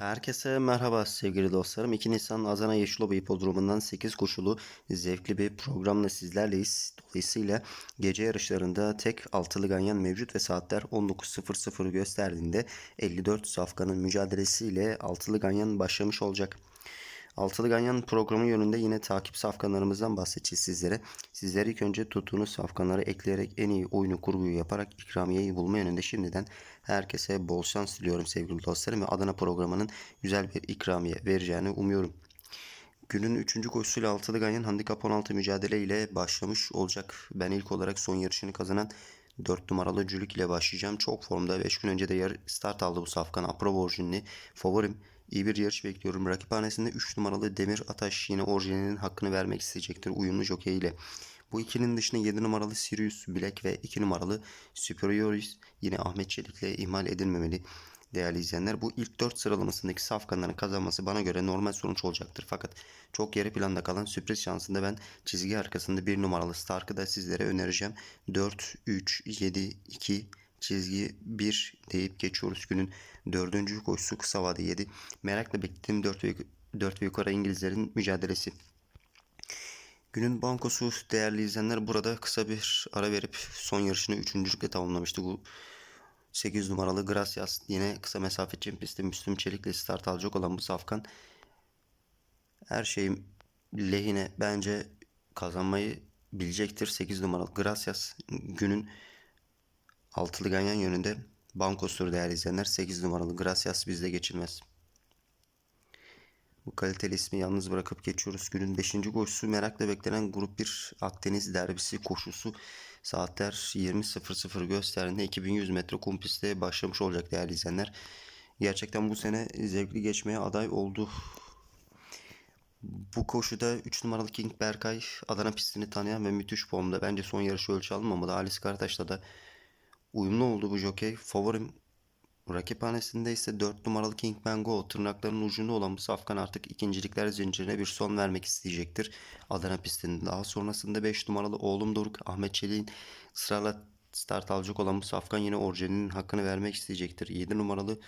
Herkese merhaba sevgili dostlarım. 2 Nisan Adana Yeşilova Hipodromu'ndan 8 koşulu zevkli bir programla sizlerleyiz. Dolayısıyla gece yarışlarında tek altılı ganyan mevcut ve saatler 19.00 gösterdiğinde 54 safkanın mücadelesiyle altılı ganyan başlamış olacak. Altılı Ganyan programı yönünde yine takip safkanlarımızdan bahsedeceğiz sizlere. Sizler ilk önce tuttuğunuz safkanları ekleyerek en iyi oyunu kurguyu yaparak ikramiyeyi bulma yönünde şimdiden herkese bol şans diliyorum sevgili dostlarım ve Adana programının güzel bir ikramiye vereceğini umuyorum. Günün 3. koşusuyla Altılı Ganyan Handikap 16 mücadele ile başlamış olacak. Ben ilk olarak son yarışını kazanan 4 numaralı Cülük ile başlayacağım. Çok formda 5 gün önce de start aldı bu safkan. Aprobo orijinli favorim. İyi bir yarış bekliyorum. Rakiphanesinde 3 numaralı Demir Ataş yine orijinalinin hakkını vermek isteyecektir uyumlu jockey ile. Bu ikinin dışında 7 numaralı Sirius Black ve 2 numaralı Superioris yine Ahmet Çelik'le ihmal edilmemeli. Değerli izleyenler bu ilk 4 sıralamasındaki safkanların kazanması bana göre normal sonuç olacaktır. Fakat çok geri planda kalan sürpriz şansında ben çizgi arkasında 1 numaralı Stark'ı da sizlere önereceğim. 4, 3, 7, 2, çizgi 1 deyip geçiyoruz günün dördüncü koşusu kısa vade 7. Merakla beklediğim 4 ve, 4 ve yukarı İngilizlerin mücadelesi. Günün bankosu değerli izleyenler burada kısa bir ara verip son yarışını üçüncülükle tamamlamıştı. Bu 8 numaralı Gracias yine kısa mesafe için pistte Müslüm Çelik'le start alacak olan bu safkan her şeyin lehine bence kazanmayı bilecektir. 8 numaralı Gracias günün altılı ganyan yönünde bankostur değerli izleyenler. 8 numaralı Gracias bizde geçilmez. Bu kaliteli ismi yalnız bırakıp geçiyoruz. Günün 5. koşusu merakla beklenen Grup 1 Akdeniz derbisi koşusu. Saatler 20.00 gösterdiğinde 2100 metre kum pistte başlamış olacak değerli izleyenler. Gerçekten bu sene zevkli geçmeye aday oldu. Bu koşuda 3 numaralı King Berkay Adana pistini tanıyan ve müthiş formda. Bence son yarışı ölçü alınmamalı. Alice Karataş'la da uyumlu oldu bu jockey. Favorim Rakiphanesinde ise 4 numaralı Kingman Go tırnaklarının ucunda olan bu safkan artık ikincilikler zincirine bir son vermek isteyecektir. Adana pistinde. Daha sonrasında 5 numaralı oğlum Doruk Ahmet Çelik'in ısrarla start alacak olan bu safkan yine orijinalinin hakkını vermek isteyecektir. 7 numaralı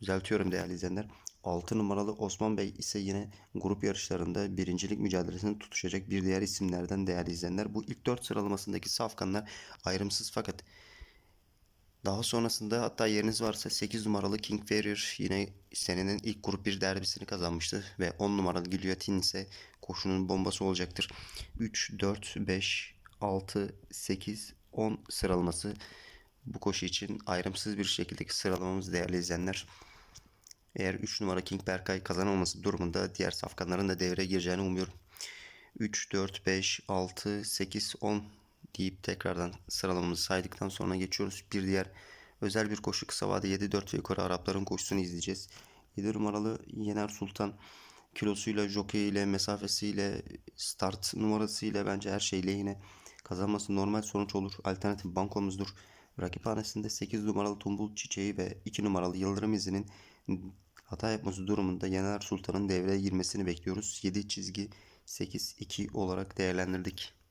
düzeltiyorum değerli izleyenler. 6 numaralı Osman Bey ise yine grup yarışlarında birincilik mücadelesini tutuşacak bir diğer isimlerden değerli izleyenler. Bu ilk 4 sıralamasındaki safkanlar ayrımsız fakat daha sonrasında hatta yeriniz varsa 8 numaralı King Warrior yine senenin ilk grup 1 derbisini kazanmıştı. Ve 10 numaralı Guillotine ise koşunun bombası olacaktır. 3, 4, 5, 6, 8, 10 sıralaması bu koşu için ayrımsız bir şekildeki sıralamamız değerli izleyenler. Eğer 3 numara King Berkay kazanılması durumunda diğer safkanların da devreye gireceğini umuyorum. 3, 4, 5, 6, 8, 10 deyip tekrardan sıralamamızı saydıktan sonra geçiyoruz. Bir diğer özel bir koşu kısa vade 7-4 ve yukarı Arapların koşusunu izleyeceğiz. 7 numaralı Yener Sultan kilosuyla, jockey ile, mesafesiyle, start numarasıyla bence her şeyle yine kazanması normal sonuç olur. Alternatif bankomuzdur. Rakiphanesinde 8 numaralı Tumbul Çiçeği ve 2 numaralı Yıldırım İzi'nin hata yapması durumunda Yener Sultan'ın devreye girmesini bekliyoruz. 7 çizgi 8-2 olarak değerlendirdik.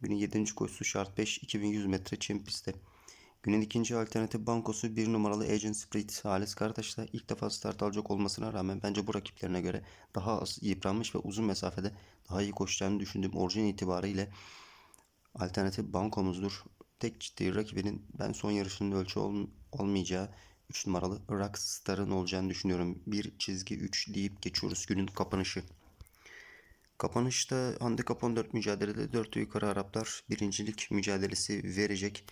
Günün 7. koşusu şart 5 2100 metre çim pistte. Günün ikinci alternatif bankosu 1 numaralı Agent Spirit Halis Karataş'la ilk defa start alacak olmasına rağmen bence bu rakiplerine göre daha az yıpranmış ve uzun mesafede daha iyi koşacağını düşündüğüm orijin itibariyle alternatif bankomuzdur. Tek ciddi rakibinin ben son yarışının ölçü ol olmayacağı 3 numaralı Rockstar'ın olacağını düşünüyorum. Bir çizgi 3 deyip geçiyoruz günün kapanışı. Kapanışta Handikap 14 mücadelede 4 yukarı Araplar birincilik mücadelesi verecek.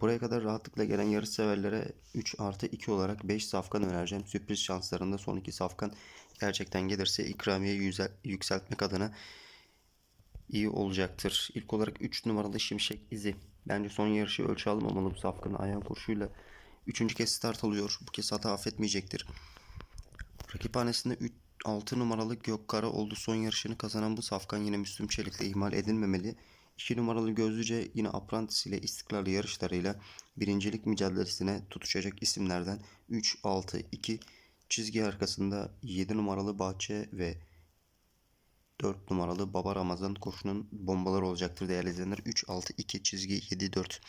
Buraya kadar rahatlıkla gelen yarış severlere 3 artı 2 olarak 5 safkan önereceğim. Sürpriz şanslarında son 2 safkan gerçekten gelirse ikramiye yükseltmek adına iyi olacaktır. İlk olarak 3 numaralı Şimşek izi. Bence son yarışı ölçü almamalı bu safkanın ayağın kurşuyla. Üçüncü kez start alıyor. Bu kez hata affetmeyecektir. Rakiphanesinde 3 6 numaralı Gökkara oldu. Son yarışını kazanan bu safkan yine Müslüm Çelik'le ihmal edilmemeli. 2 numaralı Gözlüce yine Apprentice ile istikrarlı yarışlarıyla birincilik mücadelesine tutuşacak isimlerden 3, 6, 2 çizgi arkasında 7 numaralı Bahçe ve 4 numaralı Baba Ramazan koşunun bombalar olacaktır değerli izleyenler. 3, 6, 2 çizgi 7, 4.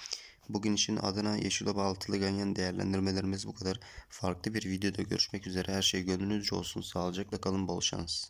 Bugün için Adana Yeşilova Altılı Ganyan değerlendirmelerimiz bu kadar. Farklı bir videoda görüşmek üzere. Her şey gönlünüzce olsun. Sağlıcakla kalın. Bol şans.